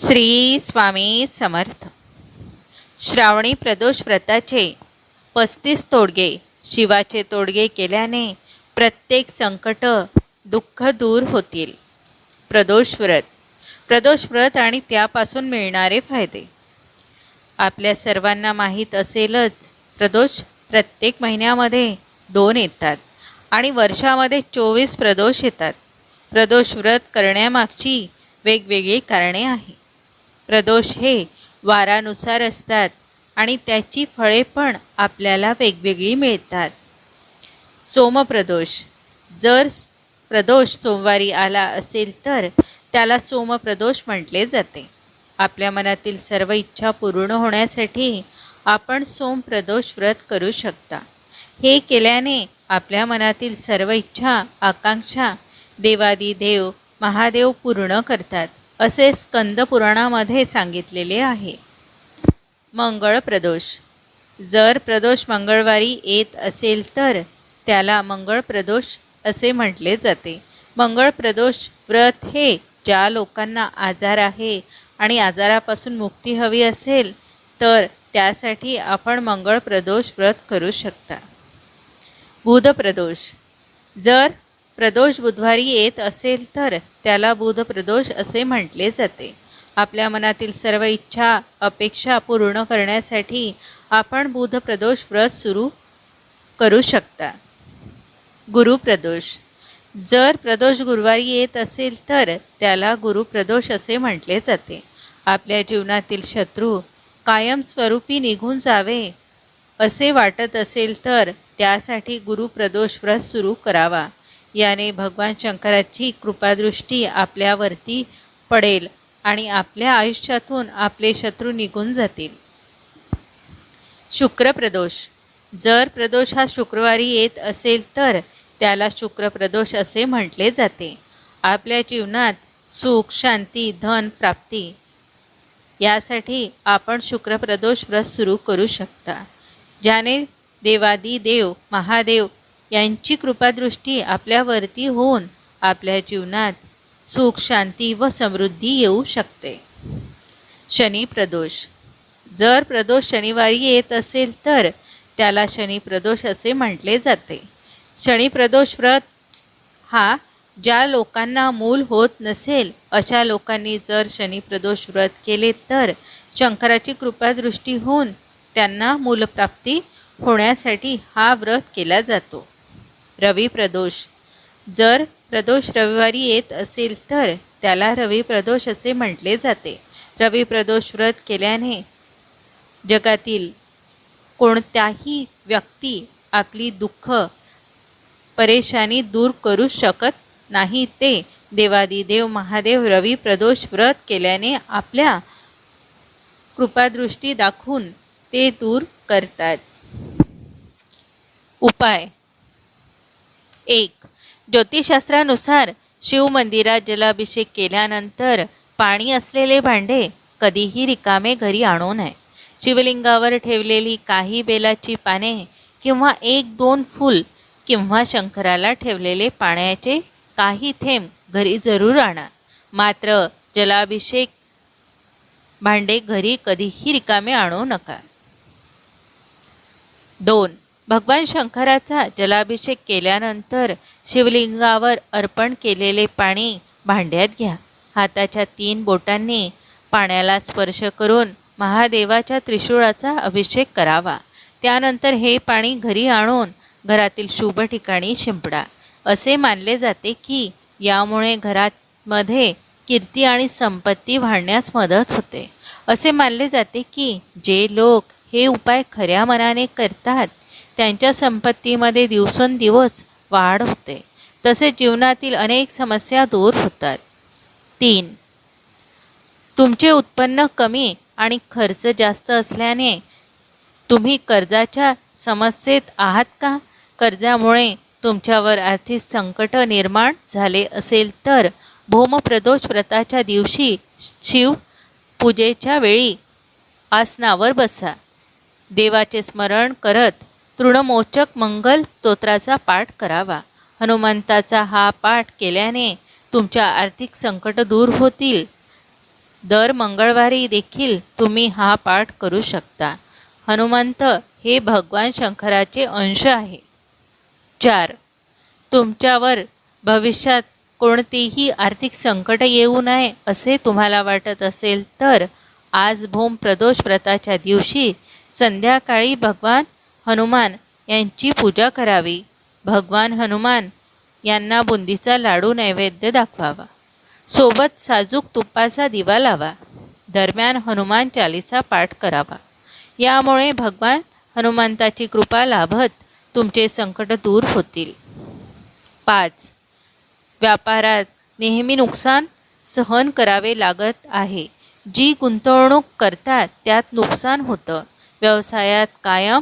श्री स्वामी समर्थ. श्रावणी प्रदोष व्रताचे पस्तीस तोडगे शिवाचे तोडगे केल्याने प्रत्येक संकट दुःख दूर होतील. प्रदोष व्रत. प्रदोष व्रत आणि त्यापासून मिळणारे फायदे. आपल्या सर्वांना माहीत असेलच प्रदोष प्रत्येक महिन्यामध्ये दोन येतात आणि वर्षामध्ये चोवीस प्रदोष येतात. प्रदोष व्रत करण्यामागची वेगवेगळी कारणे आहेत. प्रदोष हे वारानुसार असतात आणि त्याची फळे पण आपल्याला वेगवेगळी मिळतात. सोमप्रदोष. जर प्रदोष सोमवारी आला असेल तर त्याला सोमप्रदोष म्हटले जाते. आपल्या मनातील सर्व इच्छा पूर्ण होण्यासाठी आपण सोमप्रदोष व्रत करू शकता. हे केल्याने आपल्या मनातील सर्व इच्छा आकांक्षा देवादी देव महादेव पूर्ण करतात. असे स्कंद पुराणामध्ये सांगितलेले आहे. मंगळ प्रदोष. जर प्रदोष मंगळवारी येत असेल तर त्याला मंगळ प्रदोष असे म्हटले जाते. मंगळ प्रदोष व्रत हे ज्या लोकांना आजार आहे आणि आजारापासून मुक्ती हवी असेल तर त्यासाठी आपण मंगळ प्रदोष व्रत करू शकता. बुध प्रदोष. जर प्रदोष बुधवारी येत असेल तर त्याला बुध प्रदोष असे म्हटले जाते. आपल्या मनातील सर्व इच्छा अपेक्षा पूर्ण करण्यासाठी आपण बुध प्रदोष व्रत सुरू करू शकता. गुरुप्रदोष जर प्रदोष गुरुवारी येत असेल तर त्याला गुरुप्रदोष असे म्हटले जाते. आपल्या जीवनातील शत्रू कायमस्वरूपी निघून जावे असे वाटत असेल तर त्यासाठी गुरुप्रदोष व्रत सुरू करावा. याने भगवान शंकराची कृपादृष्टी आपल्यावरती पडेल आणि आपल्या आयुष्यातून आपले शत्रू निघून जातील. शुक्रप्रदोष. जर प्रदोष हा शुक्रवारी येत असेल तर त्याला शुक्रप्रदोष असे म्हटले जाते. आपल्या जीवनात सुख शांती धन प्राप्ती यासाठी आपण शुक्रप्रदोष व्रत सुरू करू शकता. ज्याने देवादी देव महादेव यांची कृपादृष्टी आपल्यावरती होऊन आपल्या जीवनात सुख शांती व समृद्धी येऊ शकते. शनी प्रदोष. जर प्रदोष शनिवारी येत असेल तर त्याला शनी प्रदोष असे म्हटले जाते. शनी प्रदोष व्रत हा ज्या लोकांना मूल होत नसेल अशा लोकांनी जर शनी प्रदोष व्रत केले तर शंकराची कृपादृष्टी होऊन त्यांना मूलप्राप्ती होण्यासाठी हा व्रत केला जातो. रवी प्रदोष. जर प्रदोष रविवारी येत असेल तर त्याला रवी प्रदोष असे म्हटले जाते. रवी प्रदोष व्रत केल्याने जगातील कोणत्याही व्यक्ती आपली दुःख परेशानी दूर करू शकत नाही. ते देवादिदेव महादेव रवी प्रदोष व्रत केल्याने आपल्या कृपादृष्टी दाखवून ते दूर करतात. उपाय. एक. ज्योतिषशास्त्रानुसार शिवमंदिरात जलाभिषेक केल्यानंतर पाणी असलेले भांडे कधीही रिकामे घरी आणू नये. शिवलिंगावर ठेवलेली काही बेलाची पाने किंवा एक दोन फूल किंवा शंकराला ठेवलेले पाण्याचे काही थेंब घरी जरूर आणा. मात्र जलाभिषेक भांडे घरी कधीही रिकामे आणू नका. दोन. भगवान शंकराचा जलाभिषेक केल्यानंतर शिवलिंगावर अर्पण केलेले पाणी भांड्यात घ्या. हाताच्या तीन बोटांनी पाण्याला स्पर्श करून महादेवाच्या त्रिशूळाचा अभिषेक करावा. त्यानंतर हे पाणी घरी आणून घरातील शुभ ठिकाणी शिंपडा. असे मानले जाते की यामुळे घरामध्ये कीर्ती आणि संपत्ती वाढण्यास मदत होते. असे मानले जाते की जे लोक हे उपाय खऱ्या मनाने करतात त्यांच्या संपत्तीमध्ये दिवसेंदिवस वाढ होते. तसेच जीवनातील अनेक समस्या दूर होतात. तीन तुमचे उत्पन्न कमी आणि खर्च जास्त असल्याने तुम्ही कर्जाच्या समस्येत आहात का? कर्जामुळे तुमच्यावर आर्थिक संकट निर्माण झाले असेल तर भौमप्रदोष व्रताच्या दिवशी शिव पूजेच्या वेळी आसनावर बसा. देवाचे स्मरण करत तृणमोचक मंगल स्तोत्राचा पाठ करावा. हनुमंताचा हा पाठ केल्याने तुमच्या आर्थिक संकट दूर होतील. दर मंगळवारी देखील तुम्ही हा पाठ करू शकता. हनुमंत हे भगवान शंकराचे अंश आहे. चार. तुमच्यावर भविष्यात कोणतेही आर्थिक संकट येऊ नये असे तुम्हाला वाटत असेल तर आज भूम प्रदोष व्रताच्या दिवशी संध्याकाळी भगवान हनुमान यांची पूजा करावी. भगवान हनुमान यांना बुंदीचा लाडू नैवेद्य दाखवावा. सोबत साजूक तुपाचा दिवा लावा. दरम्यान हनुमान चालीसा पाठ करावा. यामुळे भगवान हनुमंताची कृपा लाभत तुमचे संकट दूर होतील. पाच. व्यापारात नेहमी नुकसान सहन करावे लागत आहे. जी गुंतवणूक करतात त्यात नुकसान होतं. व्यवसायात कायम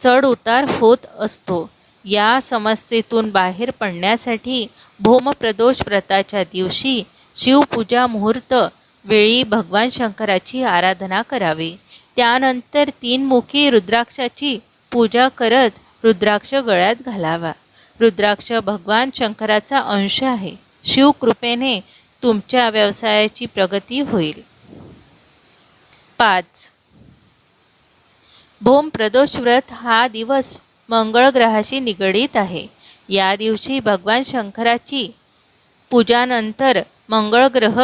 चढ उतार होत असतो. या समस्येतून बाहेर पडण्यासाठी भूमप्रदोष व्रताच्या दिवशी शिवपूजा मुहूर्त वेळी भगवान शंकराची आराधना करावी. त्यानंतर तीनमुखी रुद्राक्षाची पूजा करत रुद्राक्ष गळ्यात घालावा. रुद्राक्ष भगवान शंकराचा अंश आहे. शिवकृपेने तुमच्या व्यवसायाची प्रगती होईल. पाच भोम प्रदोष व्रत हा दिवस मंगळ ग्रहाशी निगडीत आहे. या दिवशी भगवान शंकराची पूजानंतर मंगळ ग्रह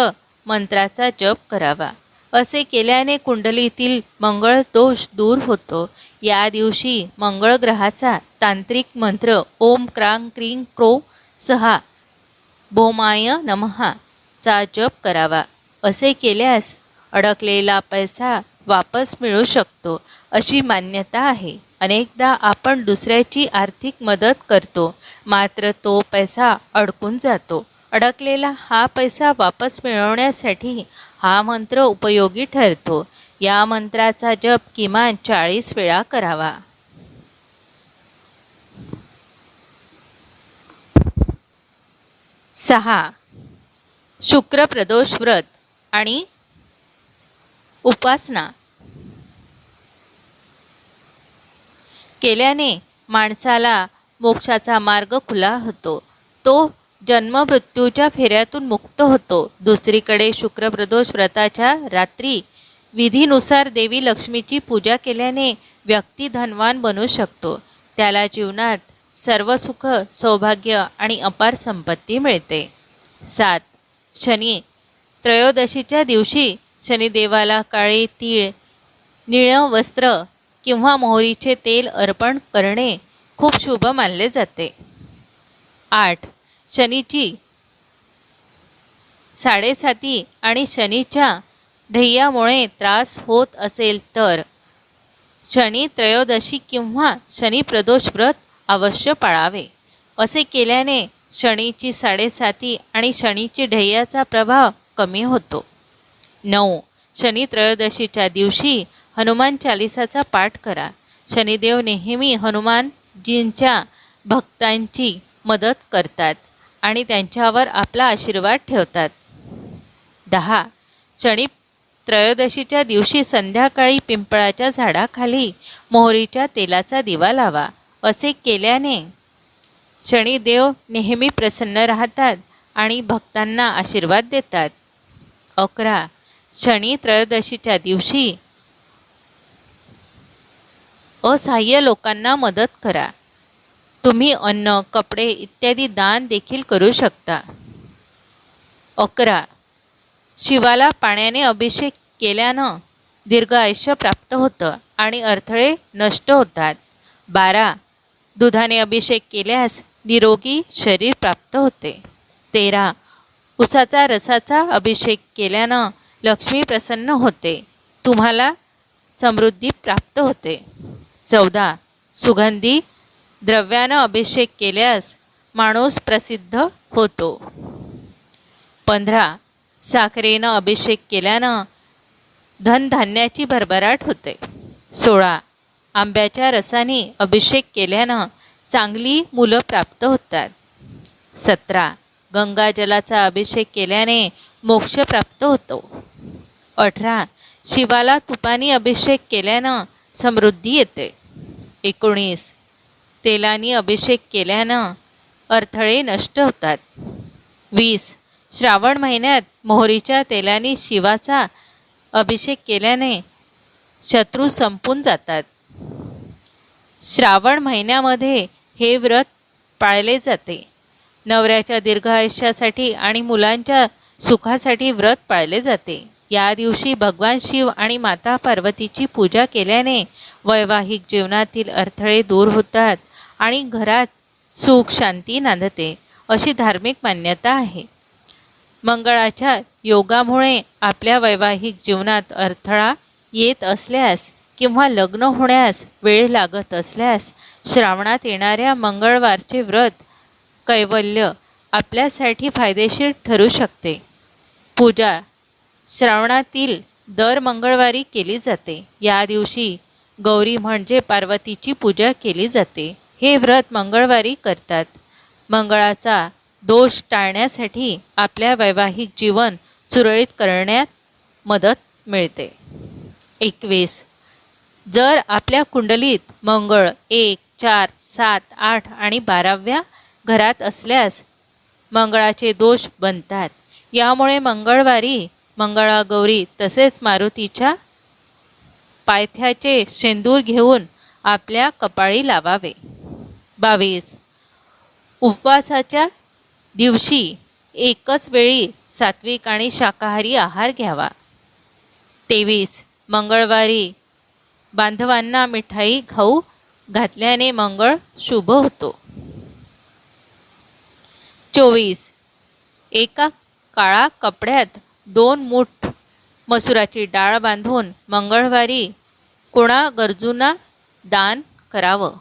मंत्राचा जप करावा. असे केल्याने कुंडलीतील मंगळ दोष दूर होतो. या दिवशी मंगळ ग्रहाचा तांत्रिक मंत्र ओम क्रांग क्रीं क्रो सहा भोमाय नमहा चा जप करावा. असे केल्यास अडकलेला पैसा वापस मिळू शकतो. अशी मान्यता आहे. अनेकदा आपण दुसऱ्याची आर्थिक मदत करतो. मात्र तो पैसा अडकून जातो. अडकलेला हा पैसा वापस मिळवण्यासाठी हा मंत्र उपयोगी ठरतो. या मंत्राचा जप किमान चाळीस वेळा करावा. सहा. शुक्रप्रदोष व्रत आणि उपासना. केल्याने माणसाला मोक्षाचा मार्ग खुला होतो. तो जन्ममृत्यूच्या फेऱ्यातून मुक्त होतो. दुसरीकडे शुक्रप्रदोष व्रताच्या रात्री विधीनुसार देवी लक्ष्मीची पूजा केल्याने व्यक्ती धनवान बनू शकतो. त्याला जीवनात सर्व सुख सौभाग्य आणि अपार संपत्ती मिळते. सात. शनी. त्रयोदशीच्या दिवशी शनिदेवाला काळे तीळ निळं वस्त्र किंवा मोहरीचे तेल अर्पण करणे खूप शुभ मानले जाते. आठ. शनीची साडेसाती आणि शनीच्या ध्येयामुळे त्रास होत असेल तर शनी त्रयोदशी किंवा शनी प्रदोष व्रत अवश्य पाळावे. असे केल्याने शनीची साडेसाती आणि शनीची ढैयाचा प्रभाव कमी होतो. नऊ. शनी त्रयोदशीच्या दिवशी हनुमान चालिसाचा पाठ करा. शनिदेव नेहमी हनुमानजींच्या भक्तांची मदत करतात आणि त्यांच्यावर आपला आशीर्वाद ठेवतात. दहा. शनी त्रयोदशीच्या दिवशी संध्याकाळी पिंपळाच्या झाडाखाली मोहरीच्या तेलाचा दिवा लावा. असे केल्याने शनिदेव नेहमी प्रसन्न राहतात आणि भक्तांना आशीर्वाद देतात. अकरा. शनी त्रयोदशीच्या दिवशी असहाय्य लोकांना मदत करा. तुम्ही अन्न कपडे इत्यादी दान देखील करू शकता. अकरा. शिवाला पाण्याने अभिषेक केल्यानं दीर्घ आयुष्य प्राप्त होतं आणि अडथळे नष्ट होतात. बारा. दुधाने अभिषेक केल्यास निरोगी शरीर प्राप्त होते. तेरा. उसाचा रसाचा अभिषेक केल्यानं लक्ष्मी प्रसन्न होते. तुम्हाला समृद्धी प्राप्त होते. चौदा. सुगंधी द्रव्यानं अभिषेक केल्यास माणूस प्रसिद्ध होतो. पंधरा. साखरेनं अभिषेक केल्यानं धनधान्याची भरभराट होते. सोळा. आंब्याच्या रसाने अभिषेक केल्यानं चांगली मुलं प्राप्त होतात. सतरा. गंगाजलाचा अभिषेक केल्याने मोक्ष प्राप्त होतो. अठरा. शिवाला तुपानी अभिषेक केल्यानं समृद्धी येते. एकोणीस. तेलानी अभिषेक केल्यानं अडथळे नष्ट होतात. वीस. श्रावण महिन्यात मोहरीच्या तेलाने शिवाचा अभिषेक केल्याने शत्रू संपून जातात. श्रावण महिन्यामध्ये हे व्रत पाळले जाते. नवऱ्याच्या दीर्घ आयुष्यासाठी आणि मुलांच्या सुखासाठी व्रत पाळले जाते. या दिवशी भगवान शिव आणि माता पार्वतीची पूजा केल्याने वैवाहिक जीवनातील अडथळे दूर होतात आणि घरात सुख शांती नांदते अशी धार्मिक मान्यता आहे. मंगळाच्या योगामुळे आपल्या वैवाहिक जीवनात अडथळा येत असल्यास किंवा लग्न होण्यास वेळ लागत असल्यास श्रावणात येणाऱ्या मंगळवारचे व्रत कैवल्य आपल्यासाठी फायदेशीर ठरू शकते. पूजा श्रावणातील दर मंगळवारी केली जाते. या दिवशी गौरी म्हणजे पार्वतीची पूजा केली जाते. हे व्रत मंगळवारी करतात. मंगळाचा दोष टाळण्यासाठी आपल्या वैवाहिक जीवन सुरळीत करण्यात मदत मिळते. एकवीस. जर आपल्या कुंडलीत मंगळ एक चार सात आठ आणि बाराव्या घरात असल्यास मंगळाचे दोष बनतात. यामुळे मंगळवारी मंगळागौरी तसेच मारुतीच्या पायथ्याचे शेंदूर घेऊन आपल्या कपाळी लावावे. बावीस. उपवासाच्या दिवशी एकच वेळी सात्विक आणि शाकाहारी आहार घ्यावा. तेवीस. मंगळवारी बांधवांना मिठाई खाऊ घातल्याने मंगळ शुभ होतो. चोवीस. एका काळा कपड्यात दोन मूठ मसुराची डाळ बांधून मंगळवारी कोणा गरजूंना दान करावं?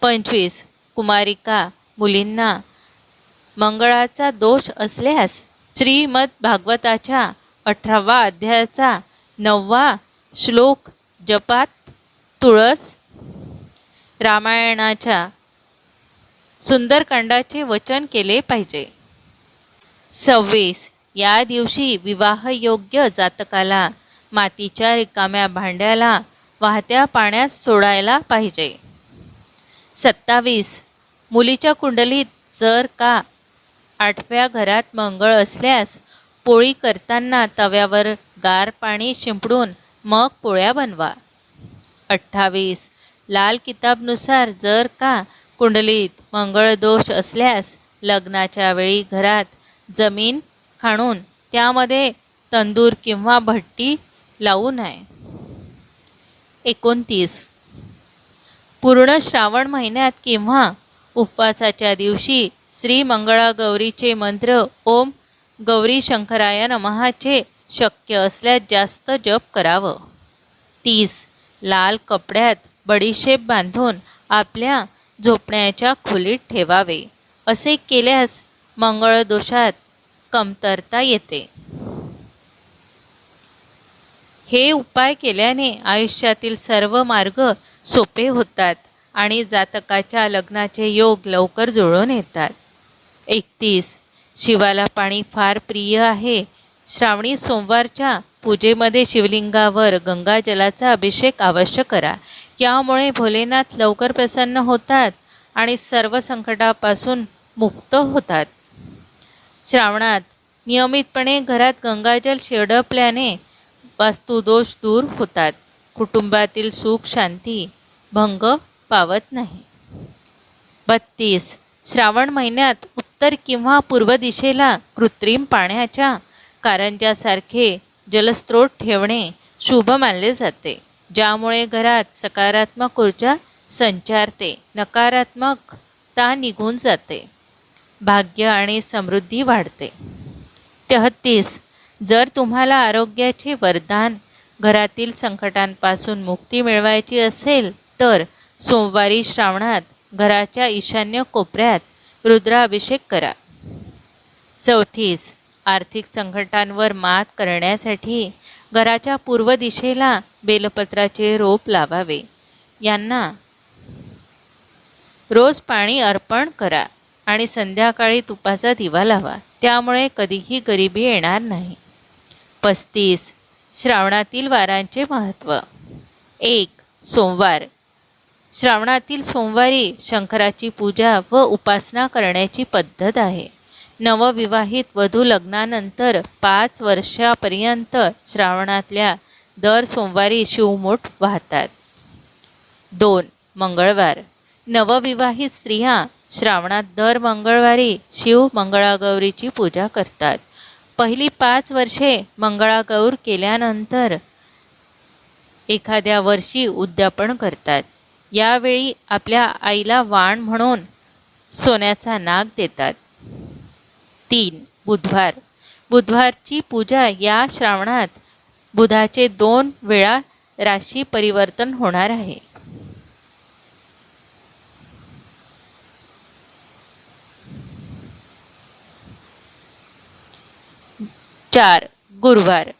पंचवीस कुमारिका मुलींना मंगळाचा दोष असल्यास श्रीमद भागवताच्या अठरावा अध्यायाचा नववा श्लोक जपात तुळस रामायणाच्या सुंदरकांडाचे वचन केले पाहिजे. सव्वीस या दिवशी विवाहयोग्य जातकाला मातीच्या रिकाम्या भांड्याला वाहत्या पाण्यात सोडायला पाहिजे. सत्तावीस. मुलीच्या कुंडलीत जर का आठव्या घरात मंगळ असल्यास पोळी करताना तव्यावर गार पाणी शिंपडून मग पोळ्या बनवा. अठ्ठावीस. लाल किताबनुसार जर का कुंडलीत मंगळ दोष असल्यास लग्नाच्या वेळी घरात जमीन खाणून त्यामध्ये तंदूर किंवा भट्टी लावू नये. एकोणतीस. पूर्ण श्रावण महिन्यात किंवा उपवासाच्या दिवशी श्री मंगळागौरीचे मंत्र ओम गौरी शंकराय नमहाचे शक्य असल्यास जास्त जप करावं. तीस. लाल कपड्यात बडीशेप बांधून आपल्या झोपण्याच्या खोलीत ठेवावे. असे केल्यास मंगळदोषात कमतरता येते. हे उपाय केल्याने आयुष्यातील सर्व मार्ग सोपे होतात आणि जातकाच्या लग्नाचे योग लवकर जुळून येतात. एकतीस. शिवाला पाणी फार प्रिय आहे. श्रावणी सोमवारच्या पूजेमध्ये शिवलिंगावर गंगाजलाचा अभिषेक अवश्य करा. यामुळे भोलेनाथ लवकर प्रसन्न होतात आणि सर्व संकटापासून मुक्त होतात. श्रावणात. नियमितपणे घरात गंगाजल शेडपल्याने वास्तुदोष दूर होतात. कुटुंबातील सुख शांती भंग पावत नाही. बत्तीस. श्रावण महिन्यात उत्तर किंवा पूर्व दिशेला कृत्रिम पाण्याच्या कारंजासारखे जलस्रोत ठेवणे शुभ मानले जाते. ज्यामुळे घरात सकारात्मक ऊर्जा संचारते. नकारात्मकता निघून जाते. भाग्य आणि समृद्धी वाढते. तेहत्तीस जर तुम्हाला आरोग्याचे वरदान घरातील संकटांपासून मुक्ती मिळवायची असेल तर सोमवारी श्रावणात घराच्या ईशान्य कोपऱ्यात रुद्राभिषेक करा. चौथीस आर्थिक संकटांवर मात करण्यासाठी घराच्या पूर्व दिशेला बेलपत्राचे रोप लावावे. यांना रोज पाणी अर्पण करा. आणि संध्याकाळी तुपाचा दिवा लावा. त्यामुळे कधीही गरिबी येणार नाही. पस्तीस. श्रावणातील वारांचे महत्त्व एक. सोमवार. श्रावणातील सोमवारी शंकराची पूजा व उपासना करण्याची पद्धत आहे. नवविवाहित वधू लग्नानंतर पाच वर्षापर्यंत श्रावणातल्या दर सोमवारी शिवमूठ वाहतात. दोन. मंगळवार. नवविवाहित स्त्रिया श्रावणात दर मंगळवारी शिव मंगळागौरीची पूजा करतात. पहिली पाच वर्षे मंगळागौर केल्यानंतर एखाद्या वर्षी उद्यापन करतात. यावेळी आपल्या आईला वाण म्हणून सोन्याचा नाग देतात. तीन बुधवार. बुधवारची पूजा या श्रावणात बुधाचे दोन वेळा राशी परिवर्तन होणार आहे. चार गुरुवार.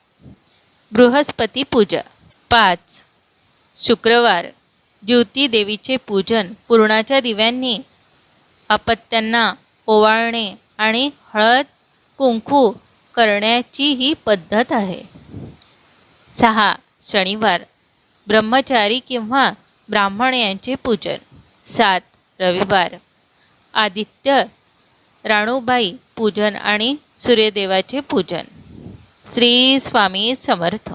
बृहस्पती पूजा. पाच शुक्रवार. ज्योती देवीचे पूजन पूर्णाच्या दिव्यांनी अपत्यांना ओवाळणे आणि हळद कुंकू करण्याची ही पद्धत आहे. सहा शनिवार. ब्रह्मचारी किंवा ब्राह्मण यांचे पूजन. सात रविवार. आदित्य राणूबाई पूजन आणि सूर्यदेवाचे पूजन. श्री स्वामी समर्थ.